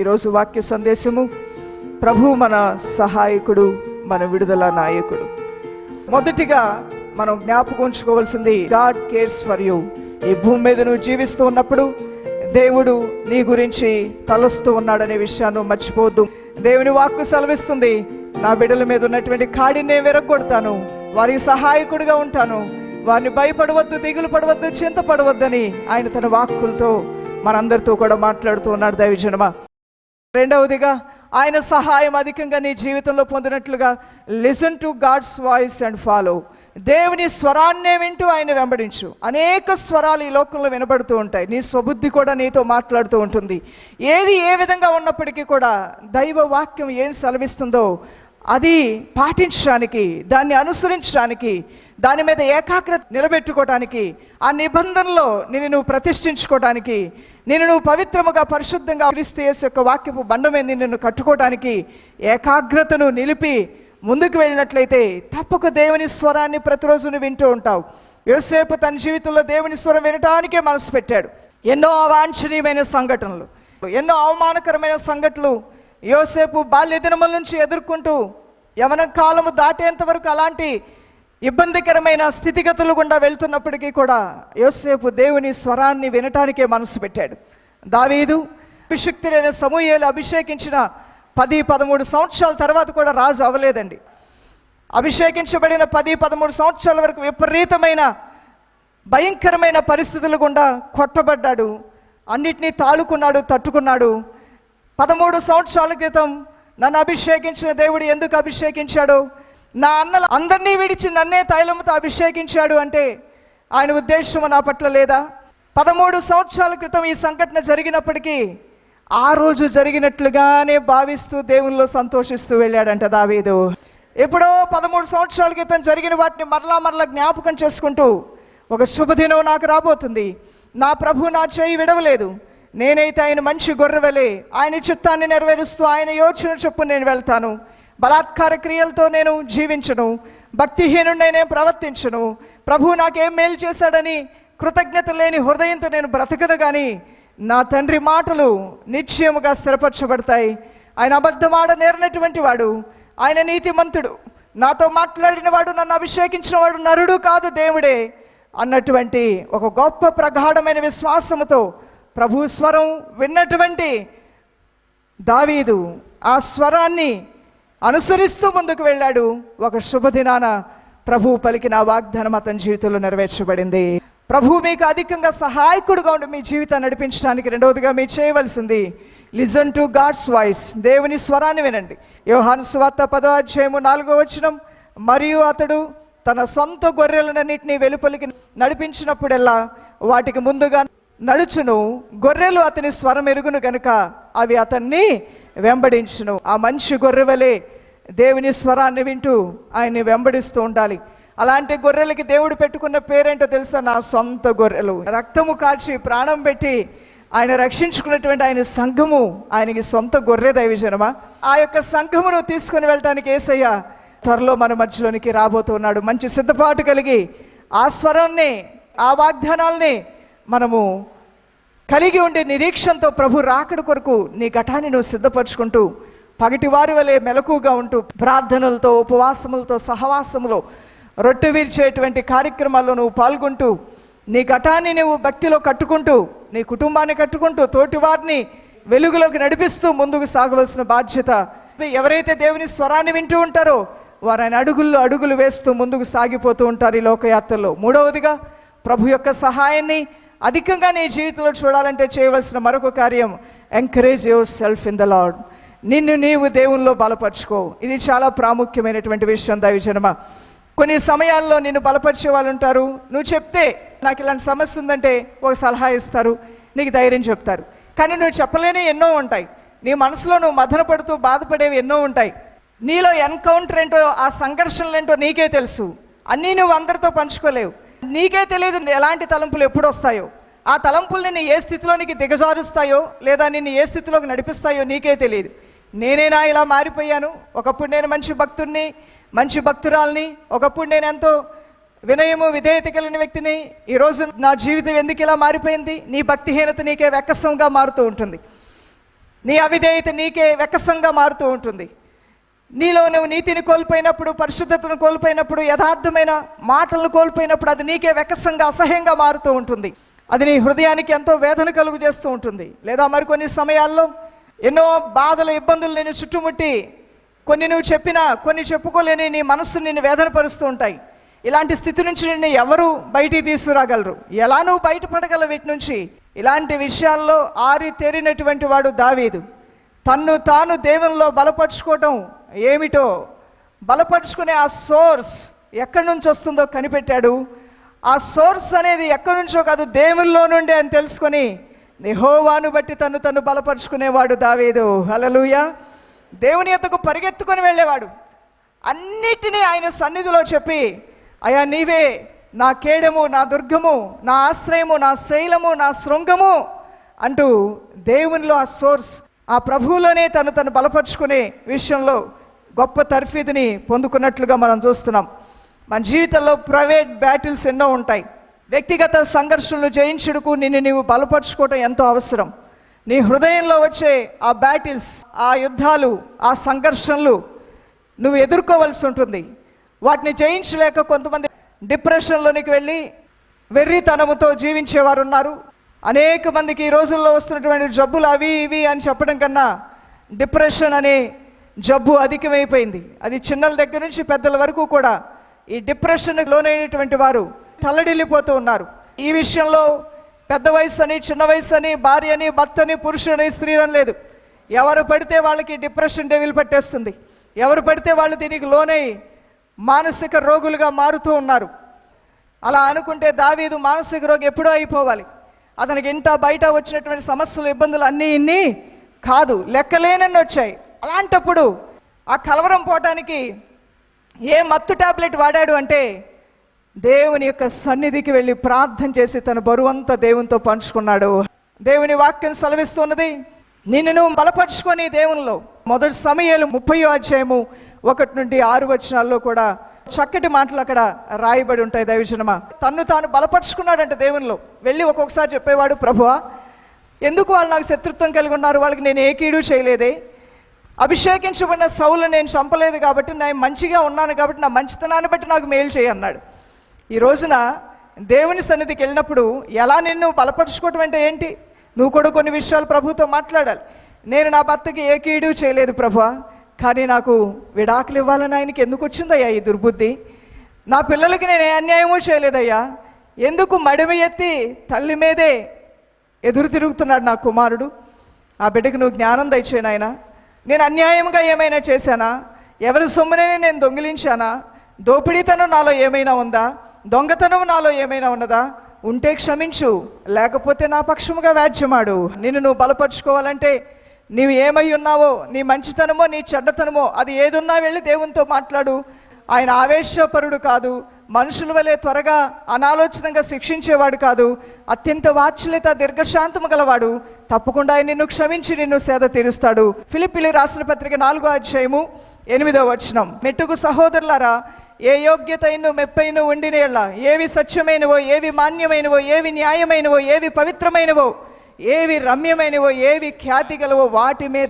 ఈరోజు వాక్య సందేశము. ప్రభు మన సహాయకుడు మన విడుదల నాయకుడు. మొదటిగా మనం జ్ఞాపకం ఉంచుకోవాల్సింది గాడ్ కేర్స్ ఫర్ యూ. ఈ భూమి మీద నువ్వు జీవిస్తూ ఉన్నప్పుడు దేవుడు నీ గురించి తలస్తూ ఉన్నాడనే విషయాన్ని మర్చిపోవద్దు. దేవుని వాక్కు సెలవిస్తుంది నా బిడ్డల మీద ఉన్నటువంటి కాడిని నేను విరగొడతాను వారికి సహాయకుడిగా ఉంటాను. వారిని భయపడవద్దు దిగులు పడవద్దు చింతపడవద్దని ఆయన తన వాక్కులతో మనందరితో కూడా మాట్లాడుతూ ఉన్నాడు దైవజనమా. రెండవదిగా ఆయన సహాయం అధికంగా నీ జీవితంలో పొందినట్లుగా listen to God's voice and follow దేవుని స్వరాన్నే వింటూ ఆయన వెంబడించు. అనేక స్వరాలు ఈ లోకంలో వినబడుతూ ఉంటాయి. నీ స్వబుద్ధి కూడా నీతో మాట్లాడుతూ ఉంటుంది. ఏది ఏ విధంగా ఉన్నప్పటికీ కూడా దైవ వాక్యం ఏం సెలవిస్తుందో అది పాటించడానికి దాన్ని అనుసరించడానికి దాని మీద ఏకాగ్రత నిలబెట్టుకోవటానికి ఆ నిబంధనలో నేను నువ్వు ప్రతిష్ఠించుకోవటానికి నేను నువ్వు పవిత్రముగా పరిశుద్ధంగా క్రీస్తు యేసు యొక్క వాక్యపు బండ మీద నిన్ను కట్టుకోవటానికి ఏకాగ్రతను నిలిపి ముందుకు వెళ్ళినట్లయితే తప్పక దేవుని స్వరాన్ని ప్రతిరోజు నువ్వు వింటూ ఉంటావు. యోసేపు తన జీవితంలో దేవుని స్వరం వినటానికే మనసు పెట్టాడు. ఎన్నో అవాంఛనీయమైన సంఘటనలు ఎన్నో అవమానకరమైన సంఘటనలు యోసేపు బాల్య దినముల నుంచి ఎదుర్కొంటూ యవన కాలము దాటేంత వరకు అలాంటి ఇబ్బందికరమైన స్థితిగతులు గుండా వెళ్తున్నప్పటికీ కూడా యోసేపు దేవుని స్వరాన్ని వినటానికే మనసు పెట్టాడు. దావీదు అభిషక్తుడైన సమూహేలు అభిషేకించిన పది పదమూడు సంవత్సరాల తర్వాత కూడా రాజు అవ్వలేదండి. అభిషేకించబడిన పది పదమూడు సంవత్సరాల వరకు విపరీతమైన భయంకరమైన పరిస్థితులు గుండా కొట్టబడ్డాడు. అన్నిటినీ తాళుకున్నాడు తట్టుకున్నాడు. పదమూడు సంవత్సరాల క్రితం నన్ను అభిషేకించిన దేవుడు ఎందుకు అభిషేకించాడో నా అన్నలు అందరినీ విడిచి నన్నే తైలముతో అభిషేకించాడు అంటే ఆయన ఉద్దేశం నా పట్ల లేదా? పదమూడు సంవత్సరాల క్రితం ఈ సంఘటన జరిగినప్పటికీ ఆ రోజు జరిగినట్లుగానే భావిస్తూ దేవునిలో సంతోషిస్తూ వెళ్ళాడంట దావీదు. ఎప్పుడో పదమూడు సంవత్సరాల క్రితం జరిగిన వాటిని మరలా మరలా జ్ఞాపకం చేసుకుంటూ ఒక శుభదినం నాకు రాబోతుంది. నా ప్రభు నా చేయి విడవలేదు. నేనైతే ఆయన మంచి గొర్రెవలే ఆయన చిత్తాన్ని నెరవేరుస్తూ ఆయన యోచన చొప్పున నేను వెళ్తాను. బలాత్కార క్రియలతో నేను జీవించను. భక్తిహీనుడిని నేను ప్రవర్తించను. ప్రభు నాకేం మేలు చేశాడని కృతజ్ఞత లేని హృదయంతో నేను బ్రతకదు కానీ నా తండ్రి మాటలు నిశ్చయముగా స్థిరపరచబడతాయి. ఆయన అబద్ధమాడ నేరినటువంటి వాడు ఆయన నీతిమంతుడు. నాతో మాట్లాడిన వాడు నన్ను అభిషేకించిన వాడు నరుడు కాదు దేవుడే అన్నటువంటి ఒక గొప్ప ప్రగాఢమైన విశ్వాసముతో ప్రభు స్వరం విన్నటువంటి దావీదు ఆ స్వరాన్ని అనుసరిస్తూ ముందుకు వెళ్ళాడు. ఒక శుభదినాన ప్రభు పలికిన వాగ్దానం అతని జీవితంలో నెరవేర్చబడింది. ప్రభు మీకు అధికంగా సహాయకుడుగా ఉండి మీ జీవితాన్ని నడిపించడానికి రెండవదిగా మీరు చేయవలసింది లిజన్ టు గాడ్స్ వాయిస్ దేవుని స్వరాన్ని వినండి. యోహాను స్వార్త పదో అధ్యాయము నాలుగో వచనం మరియు అతడు తన సొంత గొర్రెలన్నింటినీ వెలుపలికి నడిపించినప్పుడెల్లా వాటికి ముందుగా నడుచును గొర్రెలు అతని స్వరం ఎరుగును గనుక అవి అతన్ని వెంబడించును. ఆ మంచి గొర్రెవలే దేవుని స్వరాన్ని వింటూ ఆయన్ని వెంబడిస్తూ ఉండాలి. అలాంటి గొర్రెలకి దేవుడు పెట్టుకున్న పేరేంటో తెలుసా? నా సొంత గొర్రెలు. రక్తము కాల్చి ప్రాణం పెట్టి ఆయన రక్షించుకున్నటువంటి ఆయన సంఘము ఆయనకి సొంత గొర్రె దైవజనమా? ఆ యొక్క సంఘమును తీసుకుని వెళ్ళటానికి ఏసయ్య త్వరలో మన మధ్యలోనికి రాబోతున్నాడు మంచి సిద్ధపాటు కలిగి ఆ స్వరాన్ని ఆ వాగ్దానాల్ని మనము కలిగి ఉండే నిరీక్షణతో ప్రభు రాకడ కొరకు నీ ఘటాన్ని నువ్వు సిద్ధపరచుకుంటూ పగటివారి వలె మెలకుగా ఉంటూ ప్రార్థనలతో ఉపవాసములతో సహవాసములో రొట్టె వీర్చేటువంటి కార్యక్రమాల్లో నువ్వు పాల్గొంటూ నీ ఘటాన్ని నువ్వు భక్తిలో కట్టుకుంటూ నీ కుటుంబాన్ని కట్టుకుంటూ తోటివారిని వెలుగులోకి నడిపిస్తూ ముందుకు సాగవలసిన బాధ్యత ఎవరైతే దేవుని స్వరాన్ని వింటూ ఉంటారో వారు ఆయన అడుగుల్లో అడుగులు వేస్తూ ముందుకు సాగిపోతూ ఉంటారు ఈ లోకయాత్రలో. మూడవదిగా ప్రభు యొక్క సహాయాన్ని అధికంగా నీ జీవితంలో చూడాలంటే చేయవలసిన మరొక కార్యం encourage yourself in the Lord నిన్ను నీవు దేవునిలో బలపరుచుకో. ఇది చాలా ప్రాముఖ్యమైనటువంటి విషయం దైవజనమ. కొన్ని సమయాల్లో నిన్ను బలపరిచే వాళ్ళు ఉంటారు. నువ్వు చెప్తే నాకు ఇలాంటి సమస్య ఉందంటే ఒక సలహా ఇస్తారు. నీకు ధైర్యం చెప్తారు. కానీ నువ్వు చెప్పలేని ఎన్నో ఉంటాయి. నీ మనసులో నువ్వు మదన పడుతూ బాధపడేవి ఎన్నో ఉంటాయి. నీలో ఎన్కౌంటర్ ఏంటో ఆ సంఘర్షణలు ఏంటో నీకే తెలుసు. అన్నీ నువ్వు అందరితో పంచుకోలేవు. నీకే తెలియదు ఎలాంటి తలంపులు ఎప్పుడు వస్తాయో ఆ తలంపులు నిన్ను ఏ స్థితిలోనికి దిగజారుస్తాయో లేదా నిన్ను ఏ స్థితిలోకి నడిపిస్తాయో నీకే తెలియదు. నేనేనా ఇలా మారిపోయాను. ఒకప్పుడు నేను మంచి భక్తుడిని మంచి భక్తురాల్ని ఒకప్పుడు నేను ఎంతో వినయము విధేయత కలిగిన వ్యక్తిని ఈరోజు నా జీవితం ఎందుకు ఇలా మారిపోయింది? నీ భక్తిహీనత నీకే వెక్కసంగా మారుతూ ఉంటుంది. నీ అవిధేయత నీకే వెక్కసంగా మారుతూ ఉంటుంది. నీలో నువ్వు నీతిని కోల్పోయినప్పుడు పరిశుద్ధతను కోల్పోయినప్పుడు యథార్థమైన మాటలను కోల్పోయినప్పుడు అది నీకే వెకసంగా అసహ్యంగా మారుతూ ఉంటుంది. అది నీ హృదయానికి ఎంతో వేదన కలుగు చేస్తూ ఉంటుంది. లేదా మరికొన్ని సమయాల్లో ఎన్నో బాధలు ఇబ్బందులు నేను చుట్టుముట్టి కొన్ని నువ్వు చెప్పినా కొన్ని చెప్పుకోలేని నీ మనస్సు నిన్ను వేదనపరుస్తూ ఉంటాయి. ఇలాంటి స్థితి నుంచి నిన్ను ఎవరు బయటికి తీసుకురాగలరు? ఎలా నువ్వు బయటపడగలవు వీటి నుంచి? ఇలాంటి విషయాల్లో ఆరి తేరినటువంటి వాడు దావీదు. తన్ను తాను దేవునిలో బలపరుచుకోవటం ఏమిటో బలపరుచుకునే ఆ సోర్స్ ఎక్కడి నుంచి వస్తుందో కనిపెట్టాడు. ఆ సోర్స్ అనేది ఎక్కడి నుంచో కాదు దేవుల్లో నుండి అని తెలుసుకొని నిహోవాను బట్టి తను తను బలపరుచుకునేవాడు దావేదు. హలలుయ దేవుని యొక్కకు పరిగెత్తుకొని వెళ్ళేవాడు. అన్నిటినీ ఆయన సన్నిధిలో చెప్పి అయా నీవే నా కేడము నా దుర్గము నా ఆశ్రయము నా శైలము నా శృంగము అంటూ దేవునిలో ఆ సోర్స్ ఆ ప్రభువులోనే తను తను బలపరుచుకునే విషయంలో గొప్ప తర్ఫీదుని పొందుకున్నట్లుగా మనం చూస్తున్నాం. మన జీవితంలో ప్రైవేట్ బ్యాటిల్స్ ఎన్నో ఉంటాయి. వ్యక్తిగత సంఘర్షణలు జయించుడుకు నిన్ను నీవు బలపరుచుకోవటం ఎంతో అవసరం. నీ హృదయంలో వచ్చే ఆ బ్యాటిల్స్ ఆ యుద్ధాలు ఆ సంఘర్షణలు నువ్వు ఎదుర్కోవలసి ఉంటుంది. వాటిని జయించలేక కొంతమంది డిప్రెషన్లోనికి వెళ్ళి వెర్రితనముతో జీవించేవారు ఉన్నారు అనేక మందికి ఈ రోజుల్లో వస్తున్నటువంటి జబ్బులు అవి ఇవి అని చెప్పడం కన్నా డిప్రెషన్ అనే జబ్బు అధికమైపోయింది. అది చిన్నల దగ్గర నుంచి పెద్దల వరకు కూడా ఈ డిప్రెషన్కి లోనైనటువంటి వారు తల్లడిల్లిపోతూ ఉన్నారు. ఈ విషయంలో పెద్ద వయసు అని చిన్న వయసు అని భార్య అని భర్త అని పురుషుని స్త్రీ అని లేదు. ఎవరు పడితే వాళ్ళకి డిప్రెషన్ డెవిల్ పట్టేస్తుంది. ఎవరు పడితే వాళ్ళు దీనికి లోనై మానసిక రోగులుగా మారుతూ ఉన్నారు. అలా అనుకుంటే దావీదు మానసిక రోగి ఎప్పుడో అయిపోవాలి. అతనికి ఇంట బయట వచ్చినటువంటి సమస్యలు ఇబ్బందులు అన్నీ ఇన్ని కాదు. లెక్కలేనన్ని వచ్చాయి. అలాంటప్పుడు ఆ కలవరం పోవటానికి ఏ మత్తు టాబ్లెట్ వాడాడు అంటే దేవుని యొక్క సన్నిధికి వెళ్ళి ప్రార్థన చేసి తన బరువంతా దేవునితో పంచుకున్నాడు. దేవుని వాక్యం సెలవిస్తున్నది నిన్ను నువ్వు బలపరుచుకొని దేవునిలో. మొదటి సమయాలు ముప్పై అధ్యాయము ఒకటి నుండి ఆరు వచనాల్లో కూడా చక్కటి మాటలు అక్కడ రాయబడి ఉంటాయి దైవజనమా. తన్ను తాను బలపరుచుకున్నాడంట దేవునిలో. వెళ్ళి ఒక్కొక్కసారి చెప్పేవాడు ప్రభువా ఎందుకు వాళ్ళు నాకు శత్రుత్వం కలిగి ఉన్నారు? వాళ్ళకి నేను ఏ కీడు చేయలేదే. అభిషేకించబడిన సౌలు నేను చంపలేదు కాబట్టి నేను మంచిగా ఉన్నాను కాబట్టి నా మంచితనాన్ని బట్టి నాకు మేలు చేయన్నాడు ఈ రోజున దేవుని సన్నిధికి వెళ్ళినప్పుడు ఎలా నిన్ను బలపరుచుకోవటం అంటే ఏంటి? నువ్వు కూడా కొన్ని విషయాలు ప్రభుతో మాట్లాడాలి. నేను నా భర్తకి ఏ కీడు చేయలేదు ప్రభువా. కానీ నాకు విడాకులు ఇవ్వాలని ఆయనకి ఎందుకు వచ్చిందయ్యా ఈ దుర్బుద్ధి? నా పిల్లలకి నేను ఏ అన్యాయమూ చేయలేదయ్యా. ఎందుకు మడిమి ఎత్తి తల్లి మీదే ఎదురు తిరుగుతున్నాడు నా కుమారుడు? ఆ బిడ్డకు నువ్వు జ్ఞానం దయచేనాయన నేను అన్యాయంగా ఏమైనా చేశానా? ఎవరి సొమ్మునైనా నేను దొంగిలించానా? దోపిడీతనం నాలో ఏమైనా ఉందా? దొంగతనం నాలో ఏమైనా ఉన్నదా? ఉంటే క్షమించు లేకపోతే నా పక్షముగా వ్యాజ్యమాడు. నిన్ను నువ్వు బలపరుచుకోవాలంటే నీవు ఏమై ఉన్నావో నీ మంచితనమో నీ చెడ్డతనమో అది ఏదున్నా వెళ్ళి దేవునితో మాట్లాడు. ఆయన ఆవేశపరుడు కాదు. మనుషుల వలె త్వరగా అనాలోచితంగా శిక్షించేవాడు కాదు. అత్యంత వాత్సల్యత దీర్ఘశాంతము గలవాడు. తప్పకుండా ఆయన నిన్ను క్షమించి నిన్ను సేద తీరుస్తాడు. ఫిలిపిలి రాసిన పత్రిక నాలుగో అధ్యాయము ఎనిమిదో వచనం. మెట్టుకు సహోదరులారా ఏ యోగ్యతైన మెప్పైన ఉండినేళ్ళ ఏవి సత్యమైనవో ఏవి మాన్యమైనవో ఏవి న్యాయమైనవో ఏవి పవిత్రమైనవో ఏవి రమ్యమైనవో ఏవి ఖ్యాతి గలవో వాటి మీద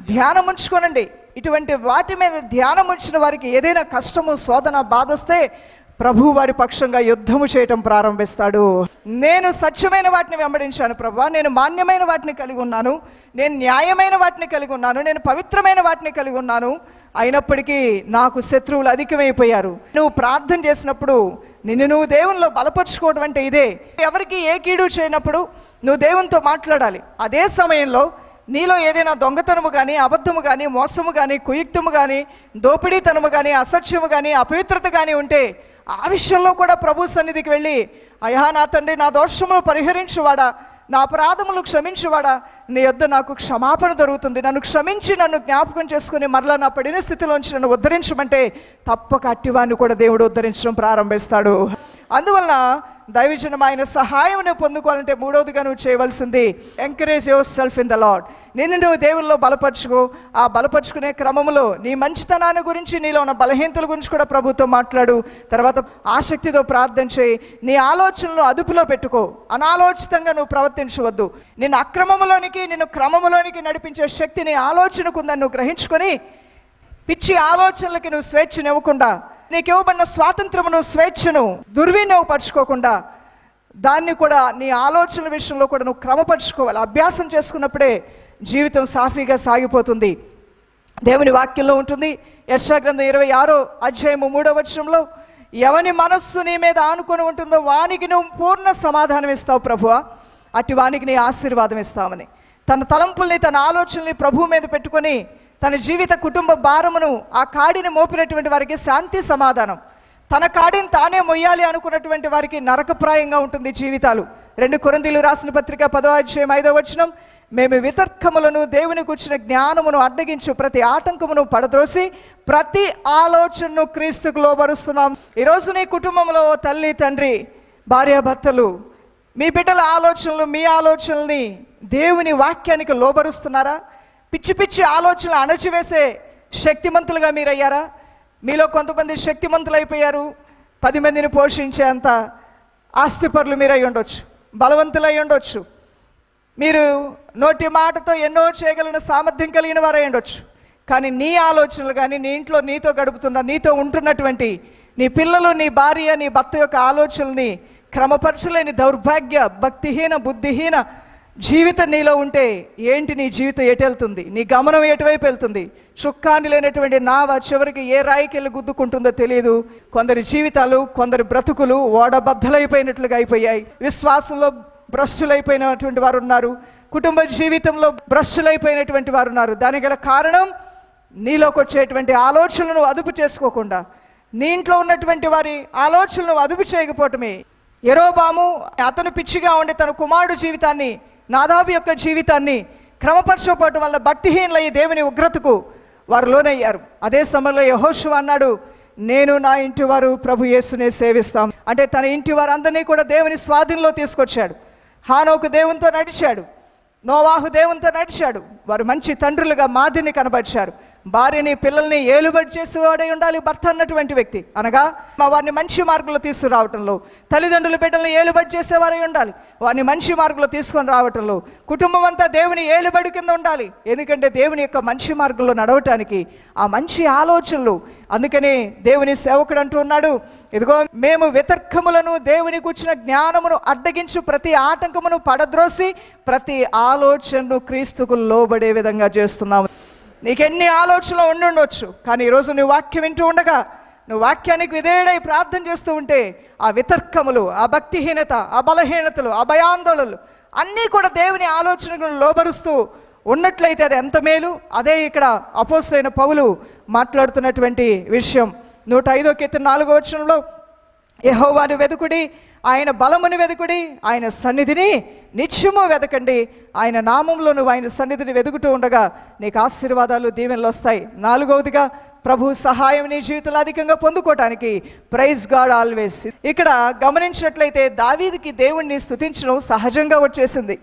ధ్యానం ఉంచుకోనండి. ఇటువంటి వాటి మీద ధ్యానం ఉంచిన వారికి ఏదైనా కష్టము శోధన బాధ వస్తే ప్రభు వారి పక్షంగా యుద్ధము చేయటం ప్రారంభిస్తాడు. నేను సత్యమైన వాటిని వెంబడించాను ప్రభు. నేను మాన్యమైన వాటిని కలిగి ఉన్నాను. నేను న్యాయమైన వాటిని కలిగి ఉన్నాను. నేను పవిత్రమైన వాటిని కలిగి ఉన్నాను. అయినప్పటికీ నాకు శత్రువులు అధికమైపోయారు. నువ్వు ప్రార్థన చేసినప్పుడు నిన్ను నువ్వు దేవునిలో బలపరుచుకోవడం అంటే ఇదే. ఎవరికి ఏ కీడు చేయనప్పుడు నువ్వు దేవునితో మాట్లాడాలి. అదే సమయంలో నీలో ఏదైనా దొంగతనము కానీ అబద్ధము కానీ మోసము కానీ కుయుక్తము కానీ దోపిడీతనము కానీ అసత్యము కానీ అపవిత్రత కానీ ఉంటే ఆ విషయంలో కూడా ప్రభు సన్నిధికి వెళ్ళి అయ్యా నా తండ్రి నా దోషములు పరిహరించువాడా? నా అపరాధములు క్షమించువాడా? నీ యొద్ద నాకు క్షమాపణ దొరుకుతుంది. నన్ను క్షమించి నన్ను జ్ఞాపకం చేసుకుని మరలా నా పడిన స్థితిలోంచి నన్ను ఉద్ధరించమంటే తప్పక అట్టివాన్ని కూడా దేవుడు ఉద్ధరించడం ప్రారంభిస్తాడు. అందువలన దైవజనం ఆయన సహాయం పొందుకోవాలంటే మూడవదిగా నువ్వు చేయవలసింది encourage yourself in the Lord నిన్ను నువ్వు దేవుల్లో బలపరుచుకో. ఆ బలపరుచుకునే క్రమంలో నీ మంచితనాన్ని గురించి నీలో ఉన్న బలహీనతల గురించి కూడా ప్రభుతో మాట్లాడు. తర్వాత ఆసక్తితో ప్రార్థన చేయి. నీ ఆలోచనలు అదుపులో పెట్టుకో. అనాలోచితంగా నువ్వు ప్రవర్తించవద్దు. నిన్ను అక్రమంలోనికి నిన్ను క్రమంలోనికి నడిపించే శక్తిని ఆలోచనకుందని ఆలోచనకు నువ్వు గ్రహించుకొని పిచ్చి ఆలోచనలకి నువ్వు స్వేచ్ఛనివ్వకుండా నీకు ఇవ్వబడిన స్వాతంత్రమును స్వేచ్ఛను దుర్వినియోగపరచుకోకుండా దాన్ని కూడా నీ ఆలోచనల విషయంలో కూడా నువ్వు క్రమపరుచుకోవాలి. అభ్యాసం చేసుకున్నప్పుడే జీవితం సాఫీగా సాగిపోతుంది. దేవుని వాక్యంలో ఉంటుంది యశాగ్రంథం ఇరవై ఆరో అధ్యాయము మూడో వచనంలో ఎవని మనస్సు నీ మీద ఆనుకొని ఉంటుందో వానికి నువ్వు పూర్ణ సమాధానం ఇస్తావు ప్రభువ. అట్టి వానికి నీ ఆశీర్వాదం ఇస్తామని. తన తలంపుల్ని తన ఆలోచనల్ని ప్రభువు మీద పెట్టుకొని తన జీవిత కుటుంబ భారమును ఆ కాడిని మోపినటువంటి వారికి శాంతి సమాధానం. తన కాడిని తానే మొయ్యాలి అనుకున్నటువంటి వారికి నరకప్రాయంగా ఉంటుంది జీవితాలు. రెండు కొరందీలు రాసిన పత్రిక పదో అధ్యాయం ఐదో వచనం మేము వితర్కములను దేవుని కూర్చిన జ్ఞానమును అడ్డగించు ప్రతి ఆటంకమును పడద్రోసి ప్రతి ఆలోచనను క్రీస్తుకు లోబరుస్తున్నాం. ఈరోజు నీ కుటుంబంలో తల్లి తండ్రి భార్యాభర్తలు మీ బిడ్డల ఆలోచనలు మీ ఆలోచనల్ని దేవుని వాక్యానికి లోబరుస్తున్నారా? పిచ్చి పిచ్చి ఆలోచనలు అణచివేసే శక్తిమంతులుగా మీరయ్యారా? మీలో కొంతమంది శక్తిమంతులు అయిపోయారు పది మందిని పోషించేంత ఆస్తిపరులు మీరై ఉండొచ్చు. బలవంతులై ఉండొచ్చు. మీరు నోటి మాటతో ఎన్నో చేయగలిగిన సామర్థ్యం కలిగిన వారై ఉండొచ్చు. కానీ నీ ఆలోచనలు కానీ నీ ఇంట్లో నీతో గడుపుతున్న నీతో ఉంటున్నటువంటి నీ పిల్లలు నీ భార్య నీ భర్త యొక్క ఆలోచనల్ని క్రమపరచలేని దౌర్భాగ్య భక్తిహీన బుద్ధిహీన జీవితం నీలో ఉంటే ఏంటి నీ జీవితం ఎటెళ్తుంది నీ గమనం ఎటువైపు వెళ్తుంది? చుక్కాని లేనటువంటి నావ చివరికి ఏ రాయికి వెళ్ళి గుద్దుకుంటుందో తెలియదు కొందరి జీవితాలు కొందరి బ్రతుకులు ఓడబద్దలైపోయినట్లుగా అయిపోయాయి. విశ్వాసంలో భ్రష్టులైపోయినటువంటి వారు ఉన్నారు. కుటుంబ జీవితంలో భ్రష్టులైపోయినటువంటి వారు ఉన్నారు. దానికి గల కారణం నీలోకి వచ్చేటువంటి ఆలోచనలను అదుపు చేసుకోకుండా నీ ఇంట్లో ఉన్నటువంటి వారి ఆలోచనలను అదుపు చేయకపోవటమే. ఎరోబాము అతను పిచ్చిగా ఉండి తన కుమారుడు జీవితాన్ని నాదాబు యొక్క జీవితాన్ని క్రమపరచకపోవటం వల్ల భక్తిహీనులయ్యి దేవుని ఉగ్రతకు వారు లోనయ్యారు. అదే సమయంలో యహోషువ అన్నాడు నేను నా ఇంటి వారు ప్రభు యేసునే సేవిస్తాం. అంటే తన ఇంటి వారందరినీ కూడా దేవుని స్వాధీనంలో తీసుకొచ్చాడు. హానోకు దేవునితో నడిచాడు. నోవాహు దేవునితో నడిచాడు. వారు మంచి తండ్రులుగా మాదిరిని కనబరిచారు. భార్యని పిల్లల్ని ఏలుబడి చేసేవాడై ఉండాలి భర్త అన్నటువంటి వ్యక్తి. అనగా మా వారిని మంచి మార్గంలో తీసుకురావటంలో తల్లిదండ్రుల బిడ్డల్ని ఏలుబడి చేసేవారై ఉండాలి. వారిని మంచి మార్గంలో తీసుకొని రావటంలో కుటుంబం అంతా దేవుని ఏలుబడి కింద ఉండాలి. ఎందుకంటే దేవుని యొక్క మంచి మార్గంలో నడవటానికి ఆ మంచి ఆలోచనలు అందుకని దేవుని సేవకుడు అంటూ ఉన్నాడు ఇదిగో మేము వితర్కములను దేవుని కూర్చిన జ్ఞానమును అడ్డగించు ప్రతి ఆటంకమును పడద్రోసి ప్రతి ఆలోచనను క్రీస్తుకు లోబడే విధంగా చేస్తున్నాము. నీకెన్ని ఆలోచనలు ఉండుండొచ్చు కానీ ఈరోజు నువ్వు వాక్యం వింటూ ఉండగా నువ్వు వాక్యానికి విధేయుడై ప్రార్థన చేస్తూ ఉంటే ఆ వితర్కములు ఆ భక్తిహీనత ఆ బలహీనతలు ఆ భయాందోళనలు అన్నీ కూడా దేవుని ఆలోచనలను లోబరుస్తూ ఉన్నట్లయితే అది ఎంత మేలు? అదే ఇక్కడ అపోసైన పౌలు మాట్లాడుతున్నటువంటి విషయం. నూట ఐదో కీర్తన నాలుగో వచనంలో వారి వెదుకుడి ఆయన బలముని వెదుకుడి ఆయన సన్నిధిని నిత్యము వెదకండి. ఆయన నామంలో నువ్వు ఆయన సన్నిధిని వెదుకుతూ ఉండగా నీకు ఆశీర్వాదాలు దీవెనలు వస్తాయి. నాలుగవదిగా ప్రభు సహాయం నీ జీవితంలో అధికంగా పొందుకోవటానికి ప్రైజ్ గాడ్ ఆల్వేస్. ఇక్కడ గమనించినట్లయితే దావీదికి దేవుణ్ణి స్తుతించడం సహజంగా వచ్చేసింది.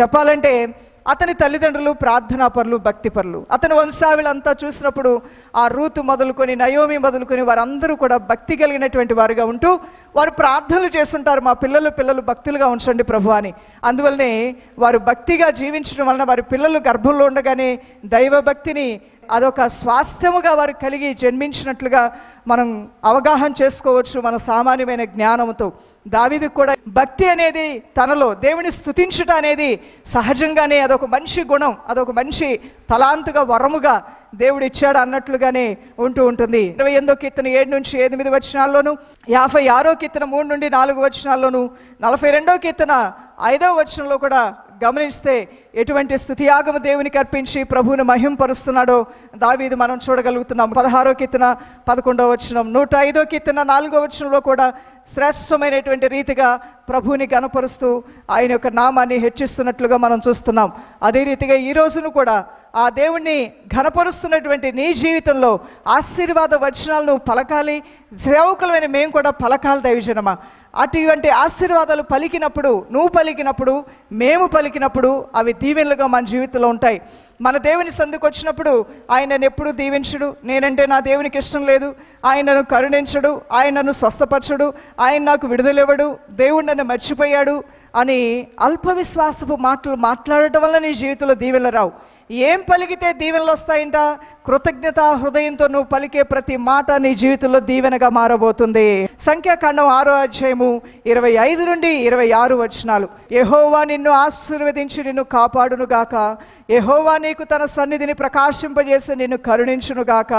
చెప్పాలంటే అతని తల్లిదండ్రులు ప్రార్థనాపరులు భక్తిపరులు అతని వంశావిలంతా చూసినప్పుడు ఆ రూతు మొదలుకొని నయోమి మొదలుకొని వారందరూ కూడా భక్తి కలిగినటువంటి వారుగా ఉంటూ వారు ప్రార్థనలు చేస్తుంటారు. మా పిల్లలు పిల్లలు భక్తులుగా ఉంచండి ప్రభు అని. అందువల్లనే వారు భక్తిగా జీవించడం వలన వారి పిల్లలు గర్భంలో ఉండగానే దైవభక్తిని అదొక స్వాస్థ్యముగా వారు కలిగి జన్మించినట్లుగా మనం అవగాహన చేసుకోవచ్చు మన సామాన్యమైన జ్ఞానంతో దావిది కూడా భక్తి అనేది తనలో దేవుని స్థుతించుట అనేది సహజంగానే అదొక మంచి గుణం అదొక మంచి తలాంతుగా వరముగా దేవుడు ఇచ్చాడు అన్నట్లుగానే ఉంటూ ఉంటుంది. ఇరవై ఎనిమిదో కీర్తన ఏడు నుంచి ఎనిమిది వచనాల్లోను యాభై ఆరో కీర్తన మూడు నుండి నాలుగు వచనాల్లోను నలభై రెండో కీర్తన ఐదో వచనంలో కూడా గమనిస్తే ఎటువంటి స్థుతియాగము దేవునికి అర్పించి ప్రభువుని మహింపరుస్తున్నాడో దావీది మనం చూడగలుగుతున్నాం. పదహారో కీర్తన పదకొండో వచనం నూట ఐదో కీర్తన నాలుగో వచనంలో కూడా శ్రేష్టమైనటువంటి రీతిగా ప్రభువుని గనపరుస్తూ ఆయన యొక్క నామాన్ని హెచ్చిస్తున్నట్లుగా మనం చూస్తున్నాం. అదే రీతిగా ఈ రోజును కూడా ఆ దేవుణ్ణి ఘనపరుస్తున్నటువంటి నీ జీవితంలో ఆశీర్వాద వచనాలు నువ్వు పలకాలి. సేవకులమైన మేము కూడా పలకాలి దైవజనమా. అటువంటి ఆశీర్వాదాలు పలికినప్పుడు నువ్వు పలికినప్పుడు మేము పలికినప్పుడు అవి దీవెనలుగా మన జీవితంలో ఉంటాయి. మన దేవుని సందుకు వచ్చినప్పుడు ఆయనను ఎప్పుడు దీవించడు. నేనంటే నా దేవునికి ఇష్టం లేదు. ఆయనను కరుణించడు. ఆయనను స్వస్థపరచడు. ఆయన నాకు విడుదలివ్వడు. దేవుడు నన్ను మర్చిపోయాడు అని అల్ప విశ్వాసపు మాటలు మాట్లాడటం వల్ల నీ జీవితంలో దీవెనలు రావు. ఏం పలికితే దీవెనలు వస్తాయంట? కృతజ్ఞత హృదయంతో నువ్వు పలికే ప్రతి మాట నీ జీవితంలో దీవెనగా మారబోతుంది. సంఖ్యాకాండం ఆరో అధ్యాయము ఇరవై ఐదు నుండి ఇరవై ఆరు వచనాలు. ఎహోవా నిన్ను ఆశీర్వదించి నిన్ను కాపాడును గాక నీకు తన సన్నిధిని ప్రకాశింపజేసి నిన్ను కరుణించును గాక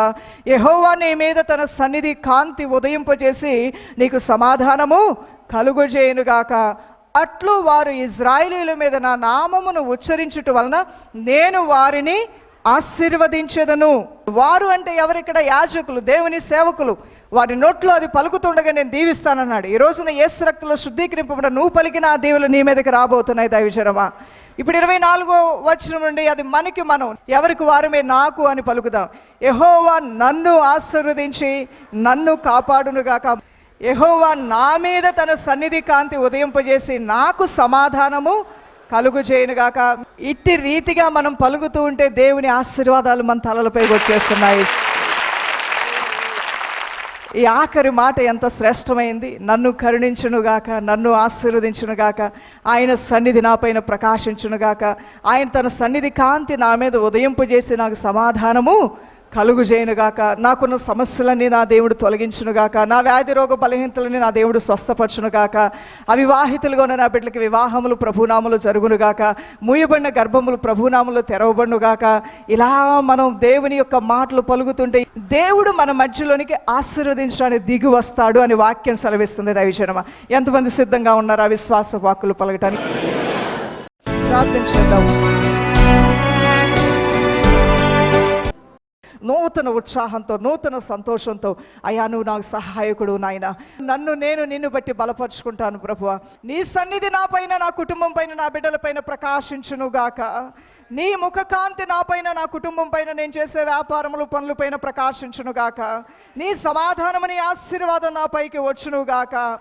నీ మీద తన సన్నిధి కాంతి ఉదయింపజేసి నీకు సమాధానము కలుగుజేయునుగాక. అట్లు వారు ఇజ్రాయిలీల మీద నా నామమును ఉచ్చరించుట వలన నేను వారిని ఆశీర్వదించేదను. వారు అంటే ఎవరిక్కడ? యాజకులు దేవుని సేవకులు. వారి నోట్లో అది పలుకుతుండగా నేను దీవిస్తానన్నాడు. ఈ రోజున ఏసు రక్తంలో శుద్ధీకరింపబడిన నువ్వు పలికిన ఆ దేవులు నీ మీదకి రాబోతున్నాయి దైవచరమా ఇప్పుడు ఇరవై నాలుగో వచ్చిన నుండి అది మనకి మనం ఎవరికి వారమే నాకు అని పలుకుదాం. ఎహోవా నన్ను ఆశీర్వదించి నన్ను కాపాడునుగాక. యహోవా నా మీద తన సన్నిధి కాంతి ఉదయింపజేసి నాకు సమాధానము కలుగు చేయనుగాక ఇట్టి రీతిగా మనం పలుకుతూ ఉంటే దేవుని ఆశీర్వాదాలు మన తలలపై వచ్చేస్తున్నాయి. ఈ ఆఖరి మాట ఎంత శ్రేష్టమైంది. నన్ను కరుణించునుగాక నన్ను ఆశీర్వదించునుగాక ఆయన సన్నిధి నాపైన ప్రకాశించునుగాక ఆయన తన సన్నిధి కాంతి నా మీద ఉదయింపజేసి నాకు సమాధానము కలుగు చేయనుగాక నాకున్న సమస్యలన్నీ నా దేవుడు తొలగించునుగాక. నా వ్యాధి రోగ బలహీనతలని నా దేవుడు స్వస్థపరచునుగాక. అవివాహితులుగా ఉన్న నా బిడ్డలకి వివాహములు ప్రభునాములు జరుగునుగాక. మూయబడిన గర్భములు ప్రభునాములు తెరవబడునుగాక. ఇలా మనం దేవుని యొక్క మాటలు పలుకుతుంటే దేవుడు మన మధ్యలోనికి ఆశీర్వదించడానికి దిగి వస్తాడు అని వాక్యం సెలవిస్తుంది దైవజనమ. ఎంతమంది సిద్ధంగా ఉన్నారు ఆ విశ్వాస వాక్కులు పలకటానికి? ప్రార్థన నూతన ఉత్సాహంతో నూతన సంతోషంతో అయ్యా నువ్వు నాకు సహాయకుడు నాయన. నన్ను నేను నిన్ను బట్టి బలపరుచుకుంటాను ప్రభువ. నీ సన్నిధి నా పైన నా కుటుంబం పైన నా బిడ్డల పైన ప్రకాశించునుగాక నీ ముఖకాంతి నా పైన నా కుటుంబం పైన నేను చేసే వ్యాపారములు పనుల పైన ప్రకాశించును గాక. నీ సమాధానము నీ ఆశీర్వాదం నా పైకి వచ్చును గాక.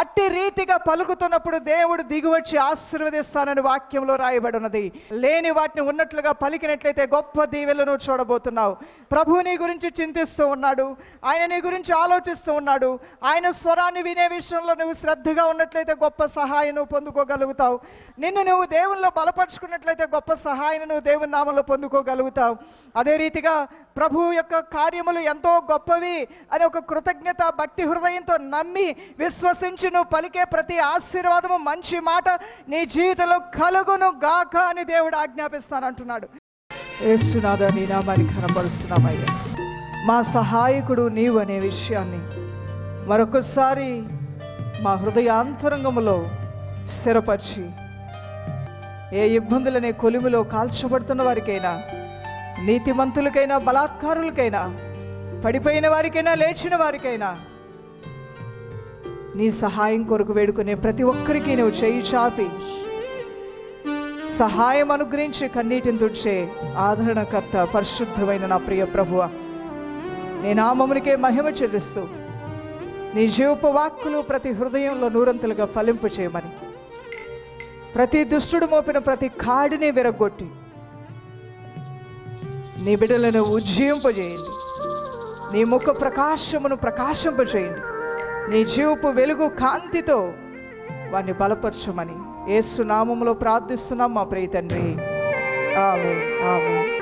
అట్టి రీతిగా పలుకుతున్నప్పుడు దేవుడు దిగువచ్చి ఆశీర్వదిస్తానని వాక్యంలో రాయబడినది. లేని వాటిని ఉన్నట్లుగా పలికినట్లయితే గొప్ప దీవెలను చూడబోతున్నావు. ప్రభు నీ గురించి చింతిస్తూ ఉన్నాడు. ఆయన నీ గురించి ఆలోచిస్తూ ఉన్నాడు. ఆయన స్వరాన్ని వినే విషయంలో నువ్వు శ్రద్ధగా ఉన్నట్లయితే గొప్ప సహాయం నువ్వు పొందుకోగలుగుతావు. నిన్ను నువ్వు దేవుల్లో బలపరుచుకున్నట్లయితే గొప్ప సహాయం నువ్వు దేవుని నామంలో పొందుకోగలుగుతావు. అదే రీతిగా ప్రభు యొక్క కార్యములు ఎంతో గొప్పవి అని ఒక కృతజ్ఞత భక్తి హృదయంతో నమ్మి విశ్వసించి నువ్వు పలికే ప్రతి ఆశీర్వాదము మంచి మాట నీ జీవితంలో కలుగును గాక అని దేవుడు ఆజ్ఞాపిస్తానంటున్నాడు యేసునాథ నీ నామాన్ని కనపరుస్తున్నామయ్యా మా సహాయకుడు నీవు అనే విషయాన్ని మరొకసారి మా హృదయాంతరంగములో స్థిరపరిచి ఏ ఇబ్బందులనే కొలిమిలో కాల్చబడుతున్న వారికైనా నీతిమంతులకైనా బలాత్కారులకైనా పడిపోయిన వారికైనా లేచిన వారికైనా నీ సహాయం కొరకు వేడుకునే ప్రతి ఒక్కరికి నువ్వు చేయి చాపి. సహాయం అనుగ్రహించి కన్నీటిని తుడిచే ఆదరణకర్త పరిశుద్ధమైన నా ప్రియ ప్రభువ నీ నామమునికే మహిమ చెల్లిస్తూ నీ జీవపు వాక్కులు ప్రతి హృదయంలో నూరంతులుగా ఫలింపు చేయమని. ప్రతి దుష్టుడు మోపిన ప్రతి కాడిని విరగొట్టి నీ బిడ్డలను ఉజ్జీంపజేయండి నీ ముఖ ప్రకాశమును ప్రకాశింపజేయండి. నీ జీవపు వెలుగు కాంతితో వారిని బలపరచమని. ఏసునామంలో ప్రార్థిస్తున్నాం మా ప్రియ తండ్రి. ఆమె ఆమె